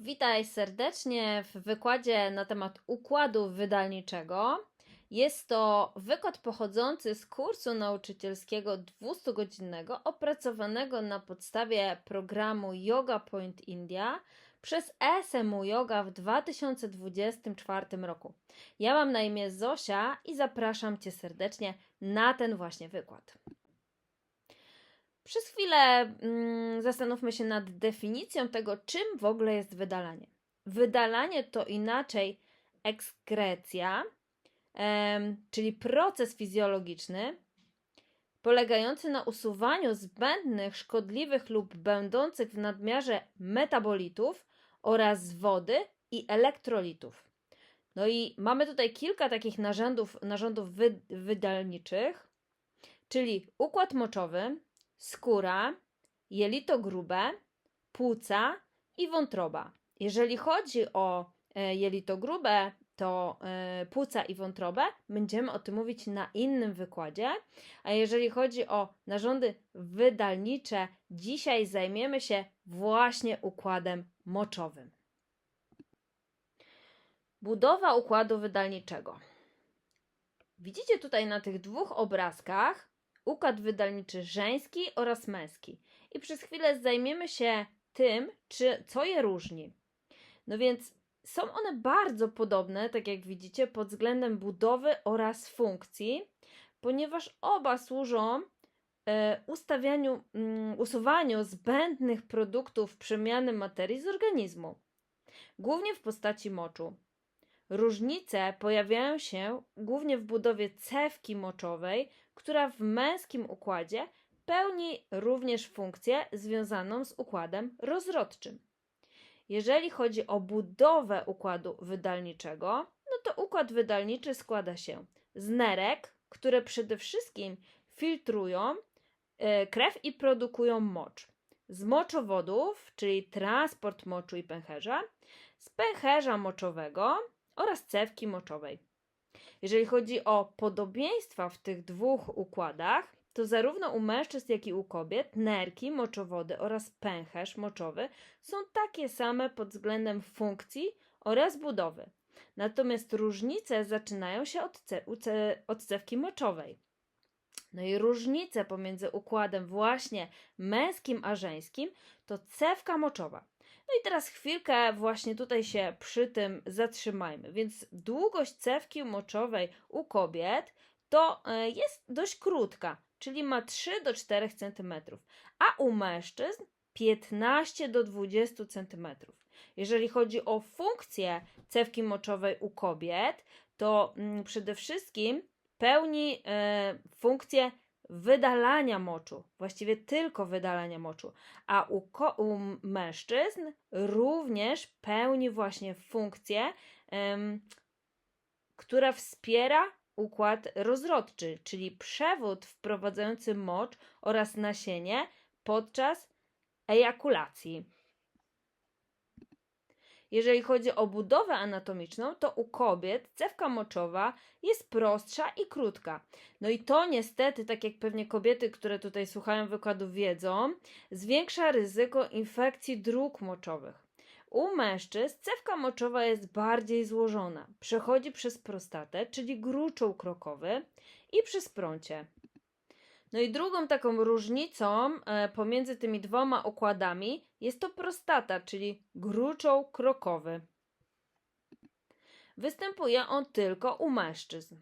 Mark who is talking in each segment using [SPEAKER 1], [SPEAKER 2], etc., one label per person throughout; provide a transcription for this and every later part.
[SPEAKER 1] Witaj serdecznie w wykładzie na temat układu wydalniczego. Jest to wykład pochodzący z kursu nauczycielskiego 200-godzinnego opracowanego na podstawie programu Yoga Point India przez SMU Yoga w 2024 roku. Ja mam na imię Zosia i zapraszam Cię serdecznie na ten właśnie wykład. Przez chwilę mm, zastanówmy się nad definicją tego, czym w ogóle jest wydalanie. Wydalanie to inaczej ekskrecja, em, czyli proces fizjologiczny polegający na usuwaniu zbędnych, szkodliwych lub będących w nadmiarze metabolitów oraz wody i elektrolitów. No i mamy tutaj kilka takich narządów, narządów wy, wydalniczych, czyli układ moczowy, skóra, jelito grube, płuca i wątroba. Jeżeli chodzi o e, jelito grube, to e, płuca i wątrobę, będziemy o tym mówić na innym wykładzie. A jeżeli chodzi o narządy wydalnicze, dzisiaj zajmiemy się właśnie układem moczowym. Budowa układu wydalniczego. Widzicie tutaj na tych dwóch obrazkach układ wydalniczy żeński oraz męski. I przez chwilę zajmiemy się tym, czy, co je różni. No więc są one bardzo podobne, tak jak widzicie, pod względem budowy oraz funkcji, ponieważ oba służą e, ustawianiu, mm, usuwaniu zbędnych produktów przemiany materii z organizmu, głównie w postaci moczu. Różnice pojawiają się głównie w budowie cewki moczowej, która w męskim układzie pełni również funkcję związaną z układem rozrodczym. Jeżeli chodzi o budowę układu wydalniczego, no to układ wydalniczy składa się z nerek, które przede wszystkim filtrują e, krew i produkują mocz. Z moczowodów, czyli transport moczu i pęcherza, z pęcherza moczowego oraz cewki moczowej. Jeżeli chodzi o podobieństwa w tych dwóch układach, to zarówno u mężczyzn, jak i u kobiet nerki, moczowody oraz pęcherz moczowy są takie same pod względem funkcji oraz budowy. Natomiast różnice zaczynają się od, ce od cewki moczowej. No i różnice pomiędzy układem właśnie męskim a żeńskim to cewka moczowa. No i teraz chwilkę właśnie tutaj się przy tym zatrzymajmy. Więc długość cewki moczowej u kobiet to e, jest dość krótka, czyli ma 3 do 4 cm, a u mężczyzn 15 do 20 cm. Jeżeli chodzi o funkcję cewki moczowej u kobiet, to mm, przede wszystkim pełni e, funkcję wydalania moczu, właściwie tylko wydalania moczu, a u, u mężczyzn również pełni właśnie funkcję, um, która wspiera układ rozrodczy, czyli przewód wprowadzający mocz oraz nasienie podczas ejakulacji. Jeżeli chodzi o budowę anatomiczną, to u kobiet cewka moczowa jest prostsza i krótka. No i to niestety, tak jak pewnie kobiety, które tutaj słuchają wykładu wiedzą, zwiększa ryzyko infekcji dróg moczowych. U mężczyzn cewka moczowa jest bardziej złożona. Przechodzi przez prostatę, czyli gruczoł krokowy i przez prącie. No i drugą taką różnicą e, pomiędzy tymi dwoma układami jest to prostata, czyli gruczoł krokowy. Występuje on tylko u mężczyzn.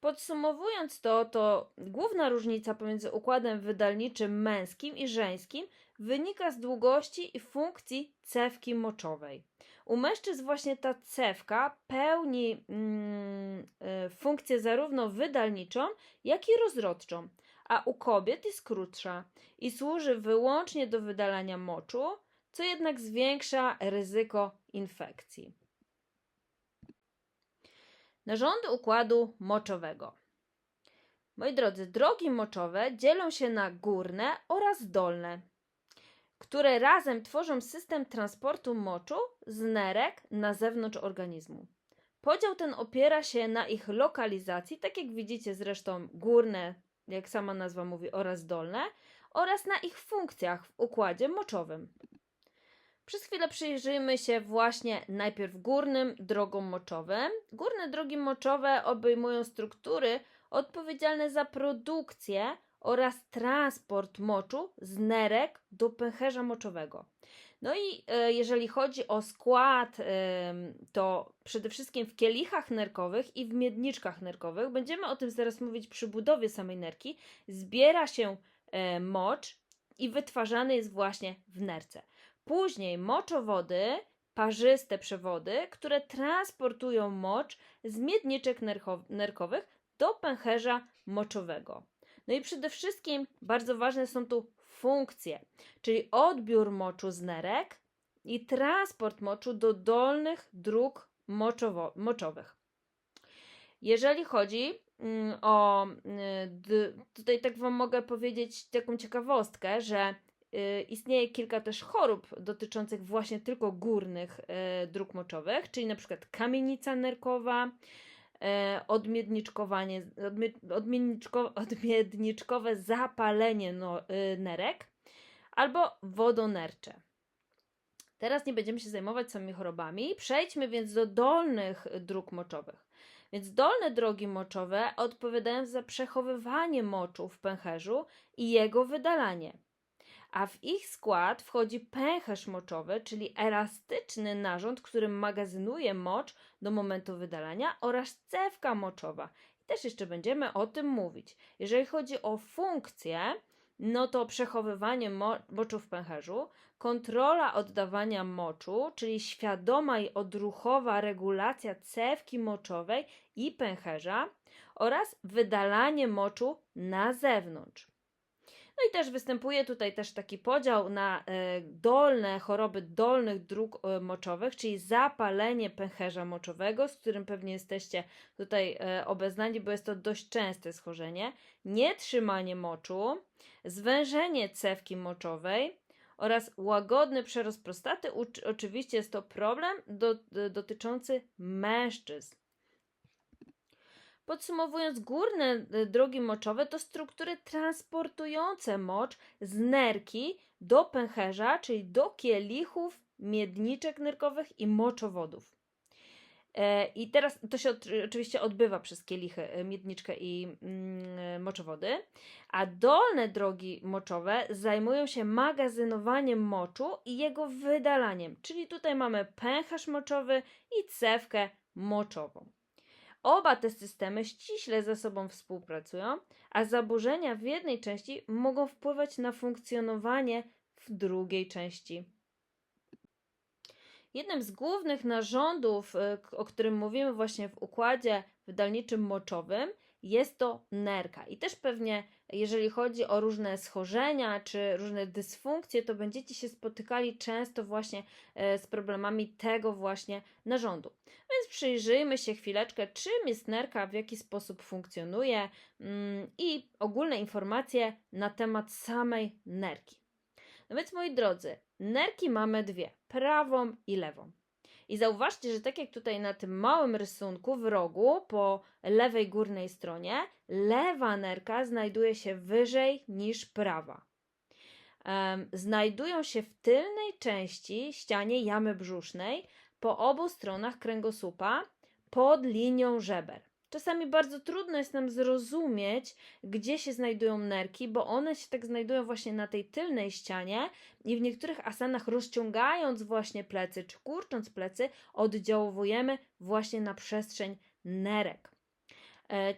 [SPEAKER 1] Podsumowując to, to główna różnica pomiędzy układem wydalniczym męskim i żeńskim wynika z długości i funkcji cewki moczowej. U mężczyzn właśnie ta cewka pełni mm, y, funkcję zarówno wydalniczą, jak i rozrodczą, a u kobiet jest krótsza i służy wyłącznie do wydalania moczu, co jednak zwiększa ryzyko infekcji. Narządy układu moczowego. Moi drodzy, drogi moczowe dzielą się na górne oraz dolne które razem tworzą system transportu moczu z nerek na zewnątrz organizmu. Podział ten opiera się na ich lokalizacji, tak jak widzicie zresztą górne, jak sama nazwa mówi, oraz dolne, oraz na ich funkcjach w układzie moczowym. Przez chwilę przyjrzyjmy się właśnie najpierw górnym drogom moczowym. Górne drogi moczowe obejmują struktury odpowiedzialne za produkcję oraz transport moczu z nerek do pęcherza moczowego. No i e, jeżeli chodzi o skład, em, to przede wszystkim w kielichach nerkowych i w miedniczkach nerkowych, będziemy o tym zaraz mówić przy budowie samej nerki, zbiera się e, mocz i wytwarzany jest właśnie w nerce. Później moczowody, parzyste przewody, które transportują mocz z miedniczek nerkowych do pęcherza moczowego. No i przede wszystkim bardzo ważne są tu funkcje, czyli odbiór moczu z nerek i transport moczu do dolnych dróg moczowo- moczowych. Jeżeli chodzi mm, o, d- tutaj tak Wam mogę powiedzieć taką ciekawostkę, że y, istnieje kilka też chorób dotyczących właśnie tylko górnych y, dróg moczowych, czyli na przykład kamienica nerkowa, odmiedniczkowanie, odmie, odmiedniczko, zapalenie no, y, nerek albo wodonercze. Teraz nie będziemy się zajmować samymi chorobami. Przejdźmy więc do dolnych dróg moczowych. Więc dolne drogi moczowe odpowiadają za przechowywanie moczu w pęcherzu i jego wydalanie. A w ich skład wchodzi pęcherz moczowy, czyli elastyczny narząd, który magazynuje mocz do momentu wydalania oraz cewka moczowa. I też jeszcze będziemy o tym mówić. Jeżeli chodzi o funkcję, no to przechowywanie mo- moczu w pęcherzu, kontrola oddawania moczu, czyli świadoma i odruchowa regulacja cewki moczowej i pęcherza oraz wydalanie moczu na zewnątrz. No i też występuje tutaj też taki podział na e, dolne choroby dolnych dróg e, moczowych, czyli zapalenie pęcherza moczowego, z którym pewnie jesteście tutaj e, obeznani, bo jest to dość częste schorzenie, nietrzymanie moczu, zwężenie cewki moczowej oraz łagodny przerost prostaty. Oczywiście jest to problem do, dotyczący mężczyzn. Podsumowując, górne y, drogi moczowe to struktury transportujące mocz z nerki do pęcherza, czyli do kielichów, miedniczek nerkowych i moczowodów. E, I teraz to się oczywiście odbywa przez kielichy, e, miedniczkę i mm, moczowody, a dolne drogi moczowe zajmują się magazynowaniem moczu i jego wydalaniem, czyli tutaj mamy pęcherz moczowy i cewkę moczową. Oba te systemy ściśle ze sobą współpracują, a zaburzenia w jednej części mogą wpływać na funkcjonowanie w drugiej części. Jednym z głównych narządów, y, o którym mówimy właśnie w układzie wydalniczym moczowym, jest to nerka. I też pewnie, jeżeli chodzi o różne schorzenia czy różne dysfunkcje, to będziecie się spotykali często właśnie e, z problemami tego właśnie narządu. Więc przyjrzyjmy się chwileczkę, czym jest nerka, w jaki sposób funkcjonuje mm, i ogólne informacje na temat samej nerki. No więc moi drodzy, nerki mamy dwie, prawą i lewą. I zauważcie, że tak jak tutaj na tym małym rysunku w rogu po lewej górnej stronie, lewa nerka znajduje się wyżej niż prawa. Em, znajdują się w tylnej części ścianie jamy brzusznej po obu stronach kręgosłupa pod linią żeber. Czasami bardzo trudno jest nam zrozumieć, gdzie się znajdują nerki, bo one się tak znajdują właśnie na tej tylnej ścianie i w niektórych asanach rozciągając właśnie plecy czy kurcząc plecy, oddziałujemy właśnie na przestrzeń nerek. E,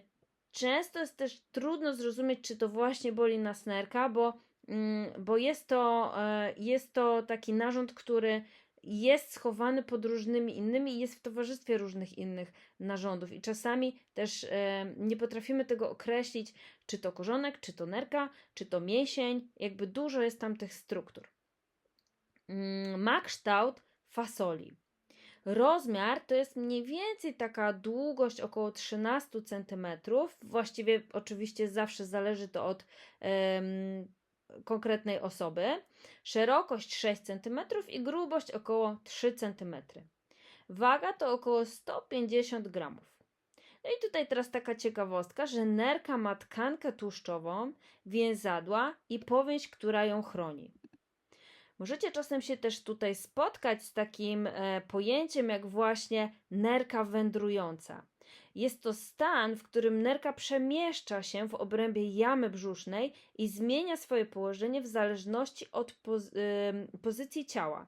[SPEAKER 1] Często jest też trudno zrozumieć, czy to właśnie boli nas nerka, bo, mm, bo jest, to, e, jest to taki narząd, który jest schowany pod różnymi innymi i jest w towarzystwie różnych innych narządów. I czasami też e, nie potrafimy tego określić, czy to korzonek, czy to nerka, czy to mięsień. Jakby dużo jest tam tych struktur. Mm, Ma kształt fasoli. Rozmiar to jest mniej więcej taka długość około 13 cm. Właściwie oczywiście zawsze zależy to od konkretnej osoby. Szerokość 6 cm i grubość około 3 cm. Waga to około 150 gramów. No i tutaj teraz taka ciekawostka, że nerka ma tkankę tłuszczową, więzadła i powięź, która ją chroni. Możecie czasem się też tutaj spotkać z takim e, pojęciem jak właśnie nerka wędrująca. Jest to stan, w którym nerka przemieszcza się w obrębie jamy brzusznej i zmienia swoje położenie w zależności od poz- pozycji ciała.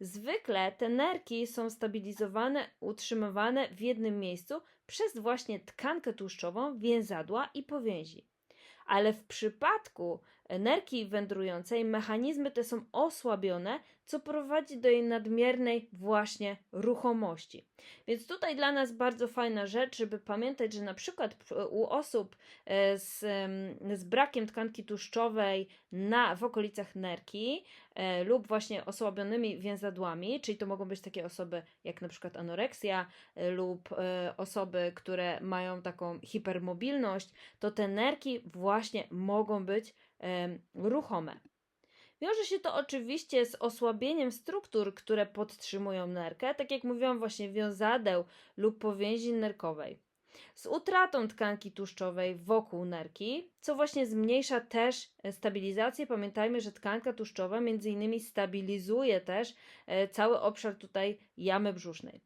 [SPEAKER 1] Zwykle te nerki są stabilizowane, utrzymywane w jednym miejscu przez właśnie tkankę tłuszczową, więzadła i powięzi. Ale w przypadku nerki wędrującej mechanizmy te są osłabione, co prowadzi do jej nadmiernej właśnie ruchomości. Więc tutaj dla nas bardzo fajna rzecz, żeby pamiętać, że na przykład u osób e, z, z brakiem tkanki tłuszczowej na, w okolicach nerki e, lub właśnie osłabionymi więzadłami, czyli to mogą być takie osoby jak na przykład anoreksja e, lub osoby, które mają taką hipermobilność, to te nerki właśnie mogą być ruchome. Wiąże się to oczywiście z osłabieniem struktur, które podtrzymują nerkę, tak jak mówiłam, właśnie wiązadeł lub powięzi nerkowej. Z utratą tkanki tłuszczowej wokół nerki, co właśnie zmniejsza też e, stabilizację. Pamiętajmy, że tkanka tłuszczowa między innymi stabilizuje też e, cały obszar tutaj jamy brzusznej.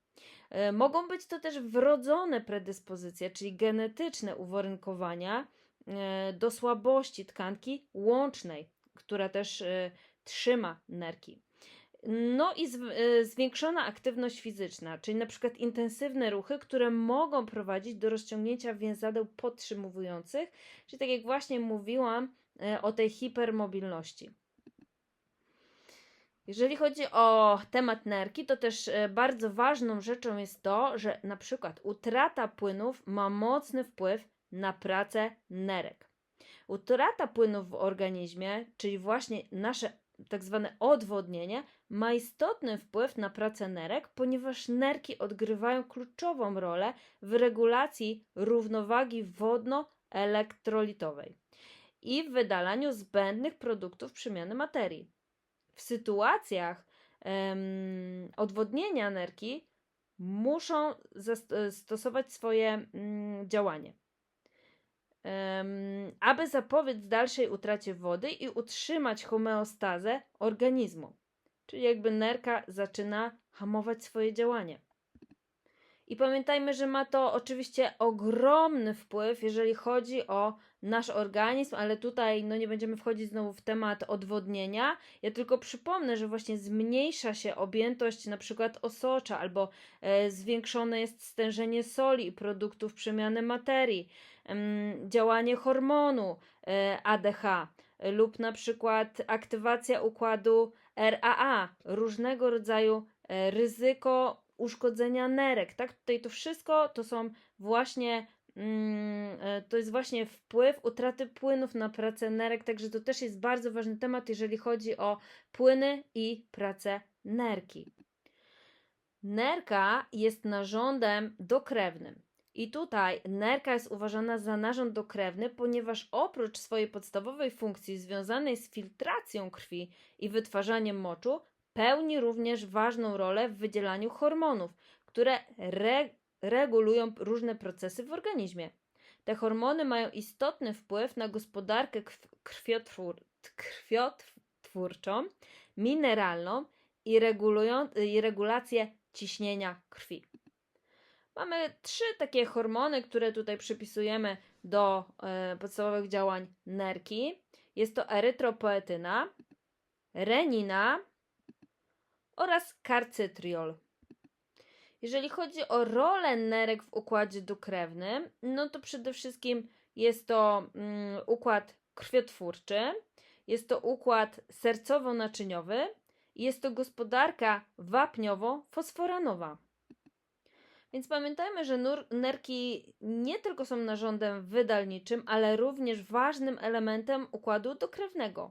[SPEAKER 1] E, Mogą być to też wrodzone predyspozycje, czyli genetyczne uwarunkowania do słabości tkanki łącznej, która też e, trzyma nerki. No i e, zwiększona aktywność fizyczna, czyli na przykład intensywne ruchy, które mogą prowadzić do rozciągnięcia więzadeł podtrzymywujących, czyli tak jak właśnie mówiłam e, o tej hipermobilności. Jeżeli chodzi o temat nerki, to też e, bardzo ważną rzeczą jest to, że na przykład utrata płynów ma mocny wpływ na pracę nerek. Utrata płynów w organizmie, czyli właśnie nasze tak zwane odwodnienie, ma istotny wpływ na pracę nerek, ponieważ nerki odgrywają kluczową rolę w regulacji równowagi wodno-elektrolitowej i w wydalaniu zbędnych produktów przemiany materii. W sytuacjach em, odwodnienia nerki muszą zas- stosować swoje mm, działanie aby zapobiec dalszej utracie wody i utrzymać homeostazę organizmu. Czyli jakby nerka zaczyna hamować swoje działanie. I pamiętajmy, że ma to oczywiście ogromny wpływ, jeżeli chodzi o nasz organizm, ale tutaj no nie będziemy wchodzić znowu w temat odwodnienia. Ja tylko przypomnę, że właśnie zmniejsza się objętość na przykład osocza albo e, zwiększone jest stężenie soli i produktów przemiany materii, działanie hormonu e, ADH lub na przykład aktywacja układu RAA, różnego rodzaju e, ryzyko uszkodzenia nerek, tak? Tutaj to wszystko to są właśnie mm, e, to jest właśnie wpływ utraty płynów na pracę nerek, także to też jest bardzo ważny temat, jeżeli chodzi o płyny i pracę nerki. Nerka jest narządem dokrewnym. I tutaj nerka jest uważana za narząd dokrewny, ponieważ oprócz swojej podstawowej funkcji związanej z filtracją krwi i wytwarzaniem moczu, pełni również ważną rolę w wydzielaniu hormonów, które re regulują różne procesy w organizmie. Te hormony mają istotny wpływ na gospodarkę krw krwiotwór krwiotwórczą, mineralną i, i regulację ciśnienia krwi. Mamy trzy takie hormony, które tutaj przypisujemy do e, podstawowych działań nerki. Jest to erytropoetyna, renina oraz karcytriol. Jeżeli chodzi o rolę nerek w układzie dokrewnym, no to przede wszystkim jest to mm, układ krwiotwórczy, jest to układ sercowo-naczyniowy jest to gospodarka wapniowo-fosforanowa. Więc pamiętajmy, że nur- nerki nie tylko są narządem wydalniczym, ale również ważnym elementem układu dokrewnego.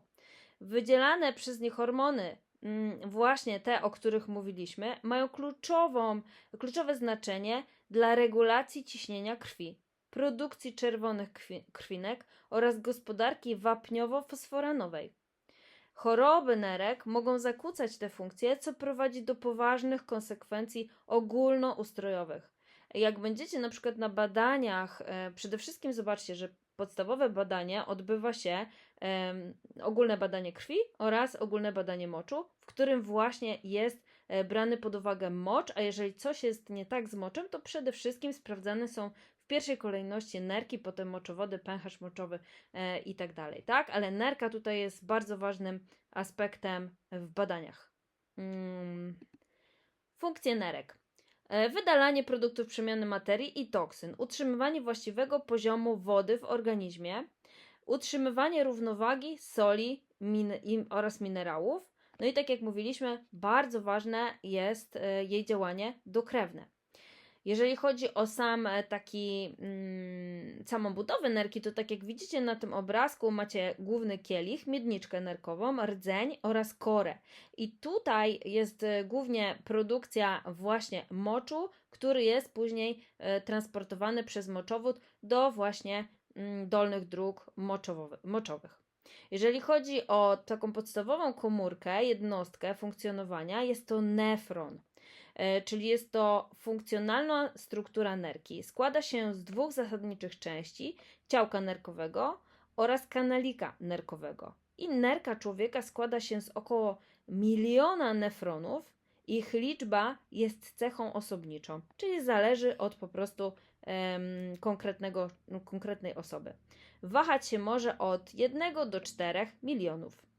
[SPEAKER 1] Wydzielane przez nie hormony, mm, właśnie te, o których mówiliśmy, mają kluczową, kluczowe znaczenie dla regulacji ciśnienia krwi, produkcji czerwonych krwi- krwinek oraz gospodarki wapniowo-fosforanowej. Choroby nerek mogą zakłócać te funkcje, co prowadzi do poważnych konsekwencji ogólnoustrojowych. Jak będziecie na przykład na badaniach, e, przede wszystkim zobaczcie, że podstawowe badanie odbywa się ogólne badanie krwi oraz ogólne badanie moczu, w którym właśnie jest e, brany pod uwagę mocz, a jeżeli coś jest nie tak z moczem, to przede wszystkim sprawdzane są w pierwszej kolejności nerki, potem moczowody, pęcherz moczowy e, i tak dalej, tak? Ale nerka tutaj jest bardzo ważnym aspektem w badaniach. Mm. Funkcje nerek. E, Wydalanie produktów przemiany materii i toksyn, utrzymywanie właściwego poziomu wody w organizmie, utrzymywanie równowagi soli min oraz minerałów. No i tak jak mówiliśmy, bardzo ważne jest e, jej działanie dokrewne. Jeżeli chodzi o sam e, taki, mm, samą budowę nerki, to tak jak widzicie na tym obrazku macie główny kielich, miedniczkę nerkową, rdzeń oraz korę. I tutaj jest e, głównie produkcja właśnie moczu, który jest później e, transportowany przez moczowód do właśnie mm, dolnych dróg moczowych. Jeżeli chodzi o taką podstawową komórkę, jednostkę funkcjonowania, jest to nefron. E, czyli jest to funkcjonalna struktura nerki. Składa się z dwóch zasadniczych części: ciałka nerkowego oraz kanalika nerkowego. I nerka człowieka składa się z około miliona nefronów. Ich liczba jest cechą osobniczą, czyli zależy od po prostu em, konkretnego, konkretnej osoby. Wahać się może od 1 do 4 milionów.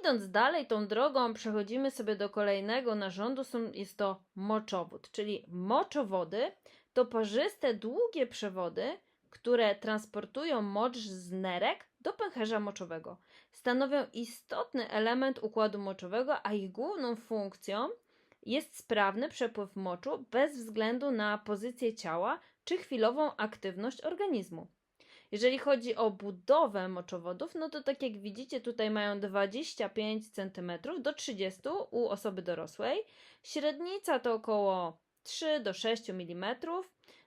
[SPEAKER 1] Idąc dalej tą drogą, przechodzimy sobie do kolejnego narządu. Jest to moczowód, czyli moczowody to parzyste, długie przewody, które transportują mocz z nerek do pęcherza moczowego. Stanowią istotny element układu moczowego, a ich główną funkcją jest sprawny przepływ moczu bez względu na pozycję ciała czy chwilową aktywność organizmu. Jeżeli chodzi o budowę moczowodów, no to tak jak widzicie, tutaj mają 25 cm do 30 u osoby dorosłej. Średnica to około 3 do 6 mm,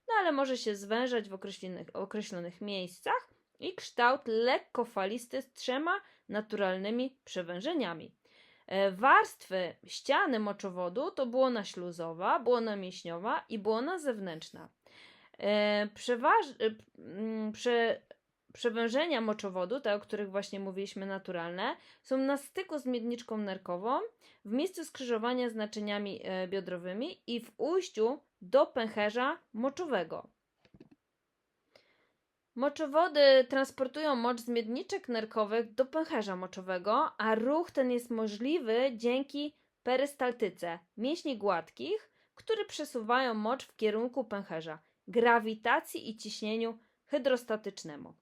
[SPEAKER 1] no ale może się zwężać w określonych, określonych miejscach i kształt lekko falisty z trzema naturalnymi przewężeniami. E, Warstwy ściany moczowodu to błona śluzowa, błona mięśniowa i błona zewnętrzna. E, Przeważ... e, mm, Prze... Przewężenia moczowodu, te o których właśnie mówiliśmy naturalne, są na styku z miedniczką nerkową, w miejscu skrzyżowania z naczyniami e, biodrowymi i w ujściu do pęcherza moczowego. Moczowody transportują mocz z miedniczek nerkowych do pęcherza moczowego, a ruch ten jest możliwy dzięki perystaltyce mięśni gładkich, które przesuwają mocz w kierunku pęcherza, grawitacji i ciśnieniu hydrostatycznemu.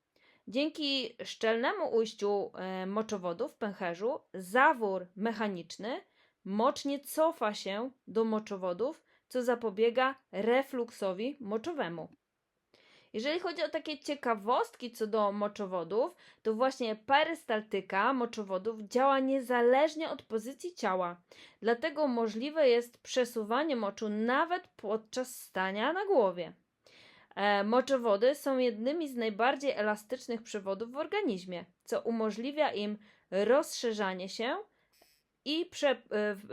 [SPEAKER 1] Dzięki szczelnemu ujściu e, moczowodu w pęcherzu, zawór mechaniczny, mocz nie cofa się do moczowodów, co zapobiega refluksowi moczowemu. Jeżeli chodzi o takie ciekawostki co do moczowodów, to właśnie perystaltyka moczowodów działa niezależnie od pozycji ciała. Dlatego możliwe jest przesuwanie moczu nawet podczas stania na głowie. E, moczowody są jednymi z najbardziej elastycznych przewodów w organizmie, co umożliwia im rozszerzanie się i prze,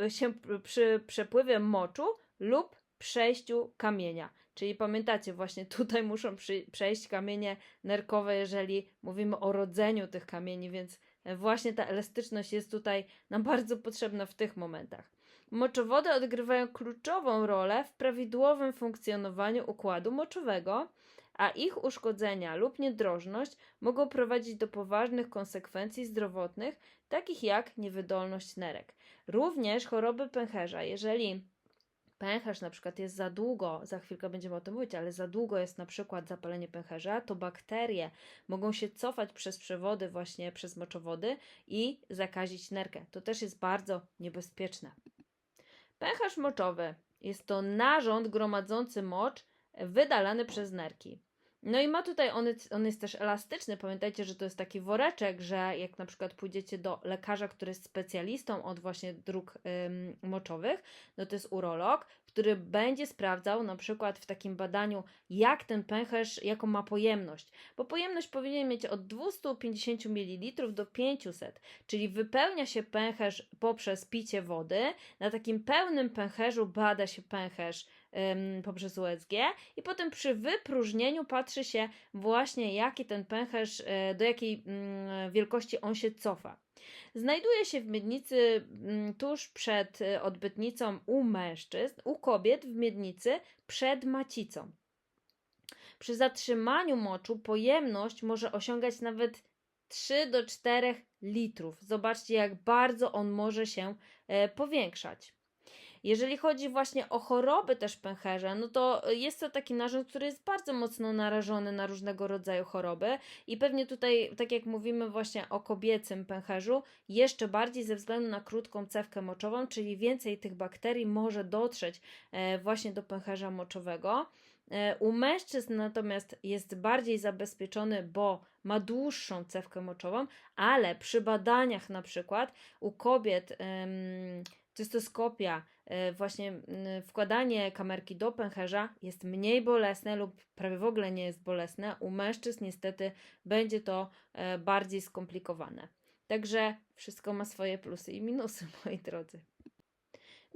[SPEAKER 1] e, się przy przepływie moczu lub przejściu kamienia. Czyli pamiętacie, właśnie tutaj muszą przy, przejść kamienie nerkowe, jeżeli mówimy o rodzeniu tych kamieni, więc właśnie ta elastyczność jest tutaj nam bardzo potrzebna w tych momentach. Moczowody odgrywają kluczową rolę w prawidłowym funkcjonowaniu układu moczowego, a ich uszkodzenia lub niedrożność mogą prowadzić do poważnych konsekwencji zdrowotnych, takich jak niewydolność nerek. Również choroby pęcherza, jeżeli pęcherz na przykład jest za długo, za chwilkę będziemy o tym mówić, ale za długo jest na przykład zapalenie pęcherza, to bakterie mogą się cofać przez przewody, właśnie przez moczowody i zakazić nerkę. To też jest bardzo niebezpieczne. Pęcherz moczowy jest to narząd gromadzący mocz wydalany przez nerki. No i ma tutaj, on on jest też elastyczny. Pamiętajcie, że to jest taki woreczek, że jak na przykład pójdziecie do lekarza, który jest specjalistą od właśnie dróg ym, moczowych, no to jest urolog, który będzie sprawdzał na przykład w takim badaniu, jak ten pęcherz, jaką ma pojemność. Bo pojemność powinien mieć od 250 ml do 500, czyli wypełnia się pęcherz poprzez picie wody. Na takim pełnym pęcherzu bada się pęcherz poprzez USG i potem przy wypróżnieniu patrzy się właśnie, jaki ten pęcherz, e, do jakiej mm, wielkości on się cofa. Znajduje się w miednicy mm, tuż przed e, odbytnicą u mężczyzn, u kobiet w miednicy przed macicą. Przy zatrzymaniu moczu pojemność może osiągać nawet 3 do 4 litrów. Zobaczcie, jak bardzo on może się e, powiększać. Jeżeli chodzi właśnie o choroby też pęcherza, no to jest to taki narząd, który jest bardzo mocno narażony na różnego rodzaju choroby i pewnie tutaj, tak jak mówimy właśnie o kobiecym pęcherzu, jeszcze bardziej ze względu na krótką cewkę moczową, czyli więcej tych bakterii może dotrzeć e, właśnie do pęcherza moczowego. E, U mężczyzn natomiast jest bardziej zabezpieczony, bo ma dłuższą cewkę moczową, ale przy badaniach na przykład u kobiet ym, cystoskopia, właśnie y, wkładanie kamerki do pęcherza jest mniej bolesne lub prawie w ogóle nie jest bolesne. U mężczyzn niestety będzie to e, bardziej skomplikowane. Także wszystko ma swoje plusy i minusy, moi drodzy.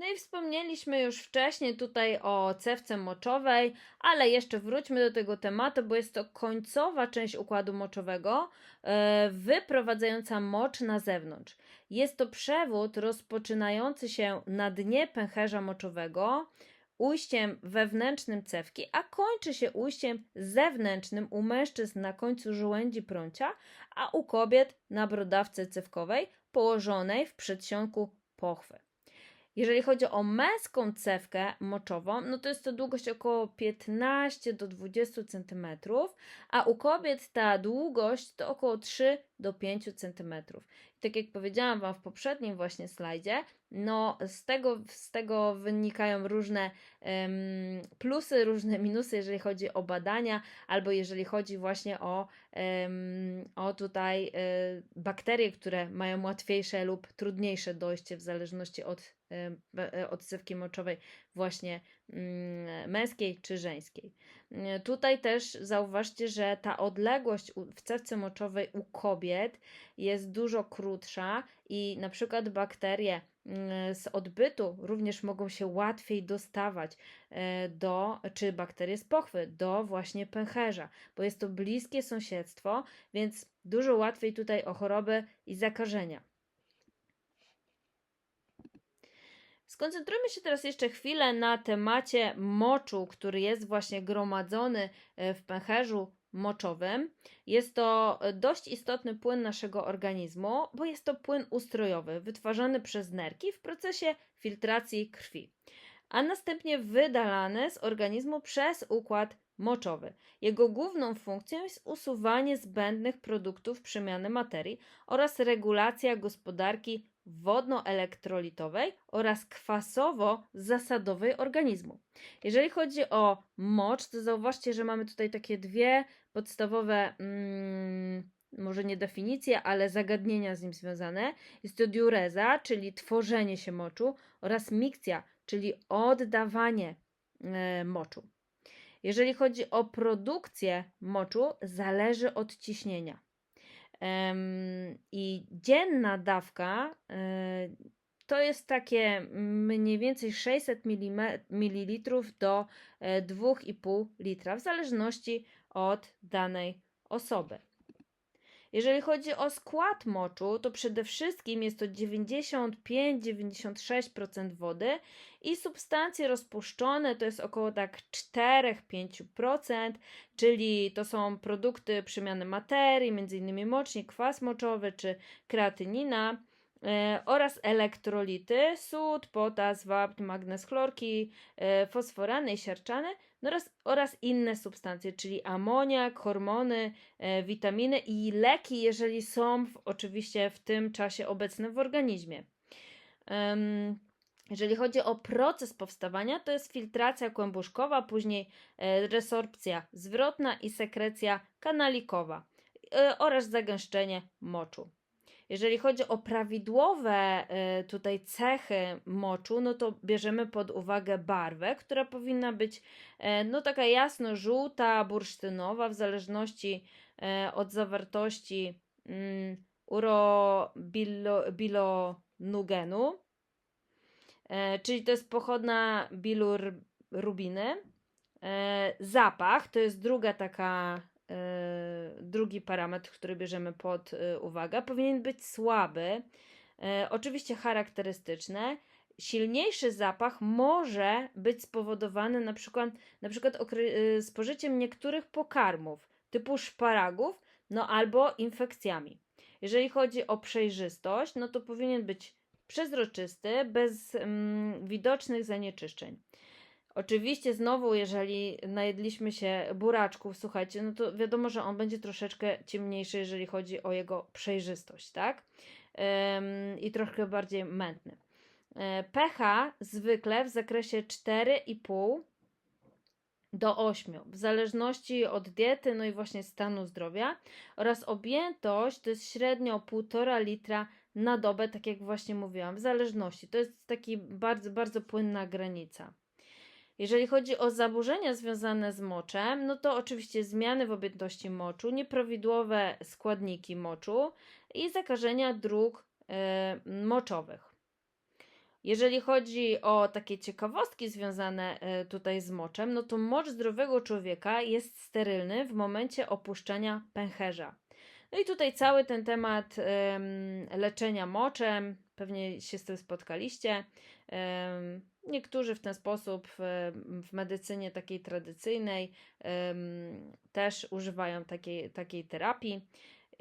[SPEAKER 1] No i wspomnieliśmy już wcześniej tutaj o cewce moczowej, ale jeszcze wróćmy do tego tematu, bo jest to końcowa część układu moczowego, e, wyprowadzająca mocz na zewnątrz. Jest to przewód rozpoczynający się na dnie pęcherza moczowego, ujściem wewnętrznym cewki, a kończy się ujściem zewnętrznym u mężczyzn na końcu żołędzi prącia, a u kobiet na brodawce cewkowej położonej w przedsionku pochwy. Jeżeli chodzi o męską cewkę moczową, no to jest to długość około 15 do 20 cm, a u kobiet ta długość to około 3 do 5 cm. I tak jak powiedziałam Wam w poprzednim właśnie slajdzie, no z tego, z tego wynikają różne um, plusy, różne minusy, jeżeli chodzi o badania, albo jeżeli chodzi właśnie o, um, o tutaj y, bakterie, które mają łatwiejsze lub trudniejsze dojście w zależności od E, odsypki moczowej właśnie mm, męskiej czy żeńskiej. E, tutaj też zauważcie, że ta odległość w cewce moczowej u kobiet jest dużo krótsza i na przykład bakterie z odbytu również mogą się łatwiej dostawać do, czy bakterie z pochwy, do właśnie pęcherza, bo jest to bliskie sąsiedztwo, więc dużo łatwiej tutaj o choroby i zakażenia. Skoncentrujmy się teraz jeszcze chwilę na temacie moczu, który jest właśnie gromadzony e, w pęcherzu moczowym. Jest to dość istotny płyn naszego organizmu, bo jest to płyn ustrojowy, wytwarzany przez nerki w procesie filtracji krwi, a następnie wydalany z organizmu przez układ moczowy. Jego główną funkcją jest usuwanie zbędnych produktów przemiany materii oraz regulacja gospodarki wodnoelektrolitowej oraz kwasowo-zasadowej organizmu. Jeżeli chodzi o mocz, to zauważcie, że mamy tutaj takie dwie podstawowe, mm, może nie definicje, ale zagadnienia z nim związane. Jest to diureza, czyli tworzenie się moczu, oraz mikcja, czyli oddawanie e, moczu. Jeżeli chodzi o produkcję moczu, zależy od ciśnienia. I dzienna dawka e, to jest takie mniej więcej 600 ml do 2,5 e, litra, w zależności od danej osoby. Jeżeli chodzi o skład moczu, to przede wszystkim jest to 95-96% wody i substancje rozpuszczone to jest około tak 4-5%, czyli to są produkty przemiany materii, m.in. mocznik, kwas moczowy czy kreatynina e, oraz elektrolity, sód, potas, wapń, magnez, chlorki, e, fosforany i siarczany oraz, oraz inne substancje, czyli amoniak, hormony, e, witaminy i leki, jeżeli są w, oczywiście w tym czasie obecne w organizmie. Um, jeżeli chodzi o proces powstawania, to jest filtracja kłębuszkowa, później e, resorpcja zwrotna i sekrecja kanalikowa e, oraz zagęszczenie moczu. Jeżeli chodzi o prawidłowe y, tutaj cechy moczu, no to bierzemy pod uwagę barwę, która powinna być e, no taka jasno-żółta, bursztynowa, w zależności e, od zawartości mm, urobilonugenu, czyli to jest pochodna bilirubiny. E, zapach to jest druga taka, drugi parametr, który bierzemy pod e, uwagę. Powinien być słaby, e, oczywiście charakterystyczny. Silniejszy zapach może być spowodowany na przykład, na przykład e, spożyciem niektórych pokarmów typu szparagów, no albo infekcjami. Jeżeli chodzi o przejrzystość, no to powinien być przezroczysty, bez mm, widocznych zanieczyszczeń. Oczywiście znowu, jeżeli najedliśmy się buraczków, słuchajcie, no to wiadomo, że on będzie troszeczkę ciemniejszy, jeżeli chodzi o jego przejrzystość, tak? Ym, I troszkę bardziej mętny. E, pH zwykle w zakresie 4,5 do 8, w zależności od diety, no i właśnie stanu zdrowia oraz objętość to jest średnio 1,5 litra na dobę, tak jak właśnie mówiłam, w zależności. To jest taki bardzo, bardzo płynna granica. Jeżeli chodzi o zaburzenia związane z moczem, no to oczywiście zmiany w objętości moczu, nieprawidłowe składniki moczu i zakażenia dróg e, moczowych. Jeżeli chodzi o takie ciekawostki związane e, tutaj z moczem, no to mocz zdrowego człowieka jest sterylny w momencie opuszczenia pęcherza. No i tutaj cały ten temat em, leczenia moczem, pewnie się z tym spotkaliście. Em, niektórzy w ten sposób w medycynie takiej tradycyjnej też używają takiej, takiej terapii.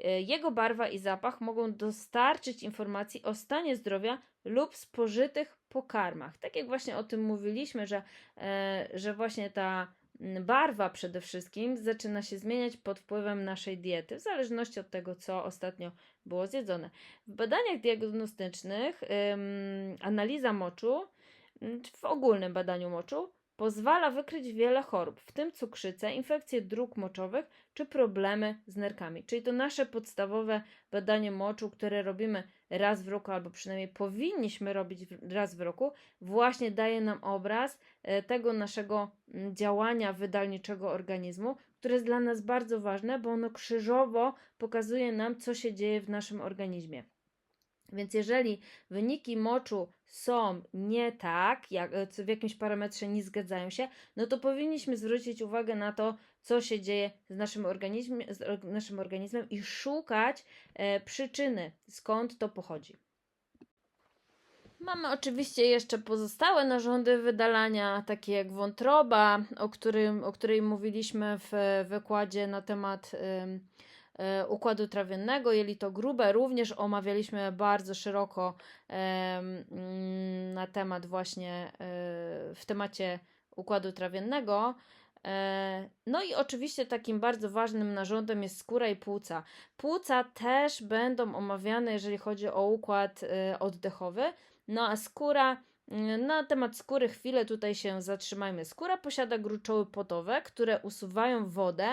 [SPEAKER 1] E, Jego barwa i zapach mogą dostarczyć informacji o stanie zdrowia lub spożytych pokarmach. Tak jak właśnie o tym mówiliśmy, że, e, że właśnie ta barwa przede wszystkim zaczyna się zmieniać pod wpływem naszej diety, w zależności od tego, co ostatnio było zjedzone. W badaniach diagnostycznych analiza moczu, w ogólnym badaniu moczu, pozwala wykryć wiele chorób, w tym cukrzycę, infekcje dróg moczowych czy problemy z nerkami. Czyli to nasze podstawowe badanie moczu, które robimy raz w roku, albo przynajmniej powinniśmy robić raz w roku, właśnie daje nam obraz e, tego naszego mm, działania wydalniczego organizmu, które jest dla nas bardzo ważne, bo ono krzyżowo pokazuje nam, co się dzieje w naszym organizmie. Więc jeżeli wyniki moczu są nie tak, jak, e, w jakimś parametrze nie zgadzają się, no to powinniśmy zwrócić uwagę na to, co się dzieje z naszym, z naszym organizmem i szukać e, przyczyny, skąd to pochodzi. Mamy oczywiście jeszcze pozostałe narządy wydalania, takie jak wątroba, o, którym, o której mówiliśmy w wykładzie na temat e, układu trawiennego, jelito grube. Również omawialiśmy bardzo szeroko mm, na temat właśnie e, w temacie układu trawiennego. E, No i oczywiście takim bardzo ważnym narządem jest skóra i płuca. Płuca też będą omawiane, jeżeli chodzi o układ e, oddechowy. No a skóra, mm, na temat skóry chwilę tutaj się zatrzymajmy. Skóra posiada gruczoły potowe, które usuwają wodę,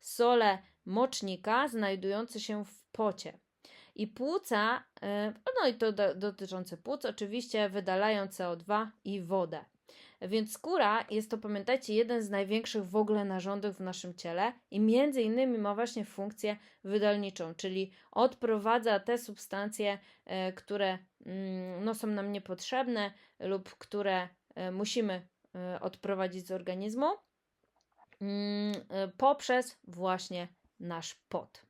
[SPEAKER 1] sole mocznika znajdujące się w pocie. I płuca, e, no i to do, dotyczące płuc, oczywiście wydalają CO2 i wodę. Więc skóra jest to, pamiętajcie, jeden z największych w ogóle narządów w naszym ciele i między innymi ma właśnie funkcję wydalniczą, czyli odprowadza te substancje, e, które mm, no, są nam niepotrzebne lub które e, musimy odprowadzić z organizmu mm, poprzez właśnie nasz pot.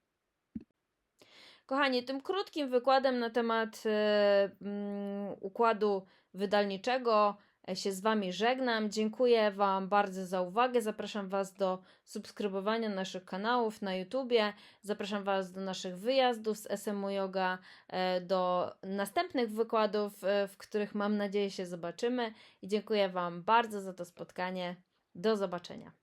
[SPEAKER 1] Kochani, tym krótkim wykładem na temat e, mm, układu wydalniczego e, się z Wami żegnam. Dziękuję Wam bardzo za uwagę. Zapraszam Was do subskrybowania naszych kanałów na YouTubie. Zapraszam Was do naszych wyjazdów z SMU Yoga, e, do następnych wykładów, w których mam nadzieję się zobaczymy. I dziękuję Wam bardzo za to spotkanie. Do zobaczenia.